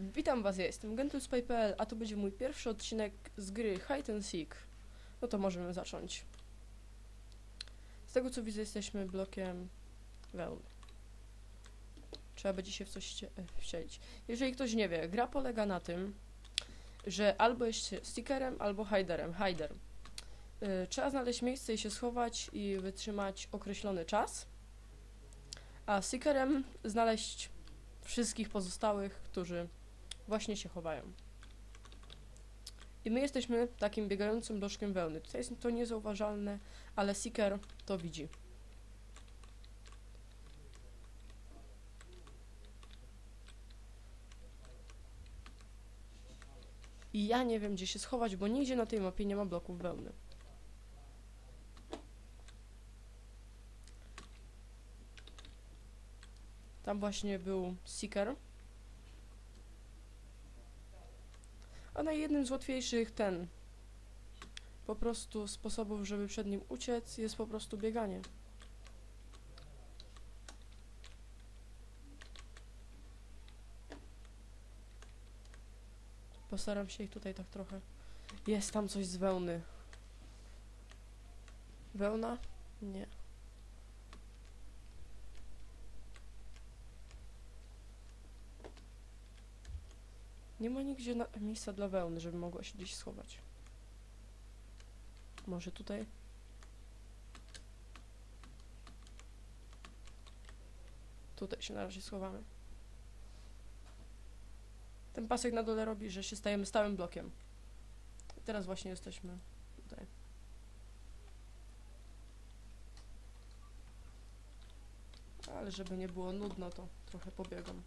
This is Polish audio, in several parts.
Witam was, ja jestem GentleSpy.pl, a to będzie mój pierwszy odcinek z gry Hide and Seek. No to możemy zacząć. Z tego co widzę jesteśmy blokiem wełny. Trzeba będzie się w coś e, wcielić. Jeżeli ktoś nie wie, gra polega na tym, że albo jest stickerem, albo hiderem. Hider. Y, Trzeba znaleźć miejsce i się schować i wytrzymać określony czas. A seekerem znaleźć wszystkich pozostałych, którzy właśnie się chowają. I my jesteśmy takim biegającym bloczkiem wełny. Tutaj jest to niezauważalne, ale Seeker to widzi. I ja nie wiem, gdzie się schować, bo nigdzie na tej mapie nie ma bloków wełny. Tam właśnie był Seeker. A na jednym z łatwiejszych ten po prostu sposobów, żeby przed nim uciec, jest po prostu bieganie. Postaram się ich tutaj tak trochę. Jest tam coś z wełny. Wełna? Nie. Nie ma nigdzie miejsca dla wełny, żeby mogła się gdzieś schować. Może tutaj? Tutaj się na razie schowamy. Ten pasek na dole robi, że się stajemy stałym blokiem. I teraz właśnie jesteśmy tutaj. Ale żeby nie było nudno, to trochę pobiegam.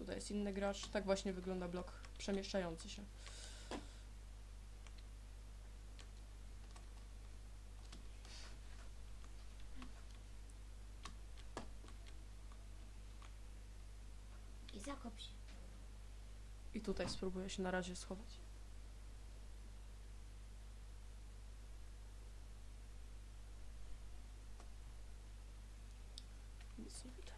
Tutaj jest inny gracz. Tak właśnie wygląda blok przemieszczający się. I zakop się. I tutaj spróbuję się na razie schować. Nic nie widać.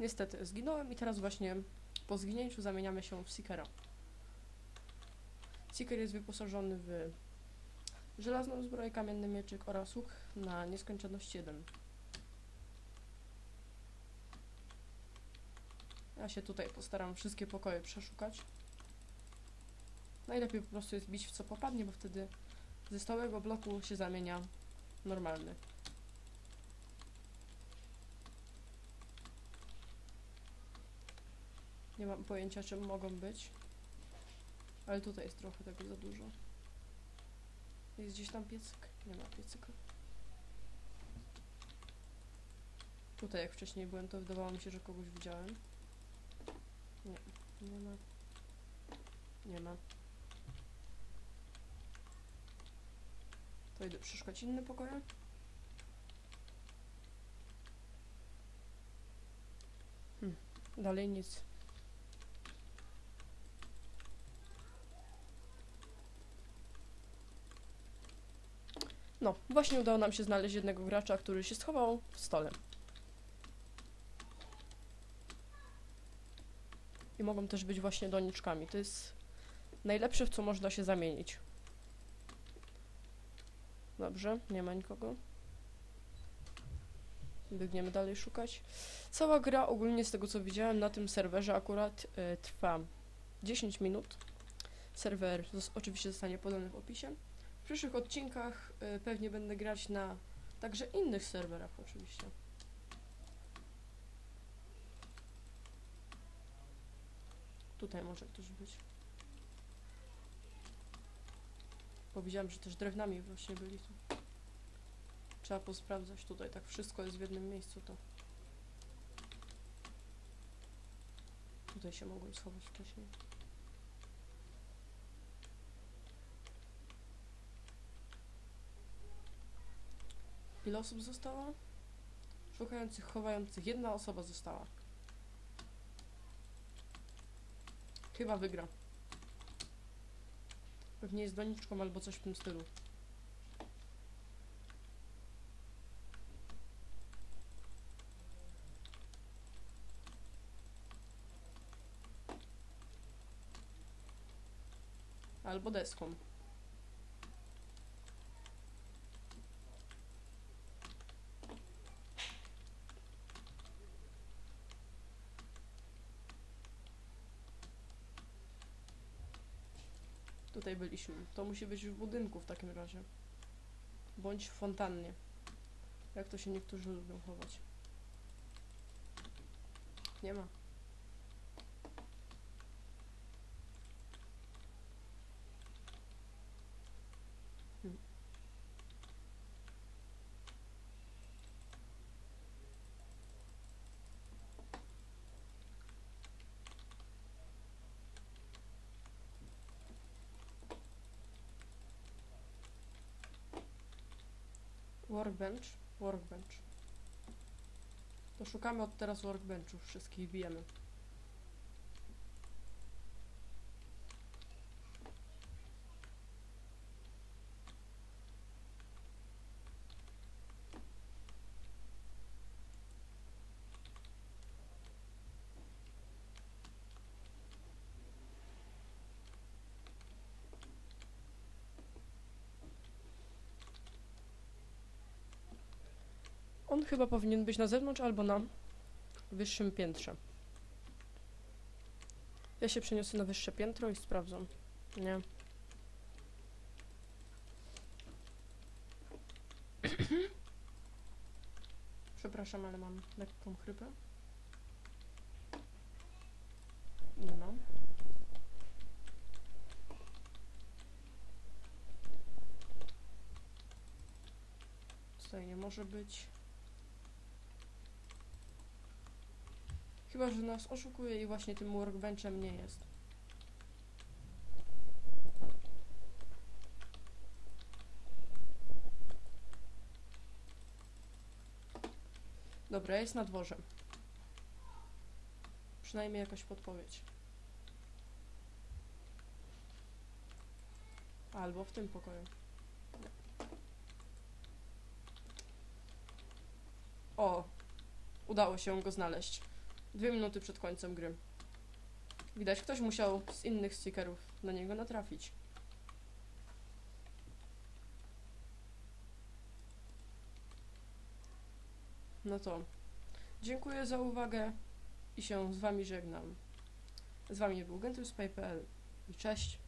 Niestety, zginąłem i teraz właśnie po zginięciu zamieniamy się w Seekera. Seeker jest wyposażony w żelazną zbroję, kamienny mieczyk oraz łuk na nieskończoność 1. Ja się tutaj postaram wszystkie pokoje przeszukać. Najlepiej po prostu jest bić w co popadnie, bo wtedy ze stałego bloku się zamienia normalny. Nie mam pojęcia, czym mogą być. Ale tutaj jest trochę tego za dużo. Jest gdzieś tam piecyk? Nie ma piecyka. Tutaj jak wcześniej byłem, to wydawało mi się, że kogoś widziałem. Nie, nie ma. Nie ma. To idę przeszukać inne pokoje. Hmm, dalej nic. No, właśnie udało nam się znaleźć jednego gracza, który się schował w stole. I mogą też być właśnie doniczkami. To jest najlepsze, w co można się zamienić. Dobrze, nie ma nikogo. Biegniemy dalej szukać. Cała gra ogólnie z tego co widziałem na tym serwerze akurat y, trwa 10 minut. Serwer oczywiście zostanie podany w opisie. W przyszłych odcinkach y, pewnie będę grać na także innych serwerach oczywiście. Tutaj może ktoś być. Bo widziałem, że też drewnami właśnie byli tu. Trzeba posprawdzać tutaj, tak wszystko jest w jednym miejscu to. Tutaj się mogłem schować wcześniej. Ile osób zostało? Szukających, chowających. Jedna osoba została. Chyba wygra. Pewnie jest doniczką albo coś w tym stylu. Albo deską. Tutaj byliśmy. To musi być w budynku w takim razie. Bądź w fontannie. Jak to się niektórzy lubią chować. Nie ma. Workbench, workbench. To szukamy od teraz workbenchów, wszystkich bijemy. On chyba powinien być na zewnątrz albo na wyższym piętrze. Ja się przeniosę na wyższe piętro i sprawdzam. Nie. Przepraszam, ale mam lekką chrypę. Nie mam. Tutaj nie może być. Chyba, że nas oszukuje i właśnie tym workbenchem nie jest. Dobra, jest na dworze. Przynajmniej jakaś podpowiedź. Albo w tym pokoju. O! Udało się go znaleźć. Dwie minuty przed końcem gry. Widać, ktoś musiał z innych stickerów na niego natrafić. No to dziękuję za uwagę i się z wami żegnam. Z wami był Gentus.pl i cześć.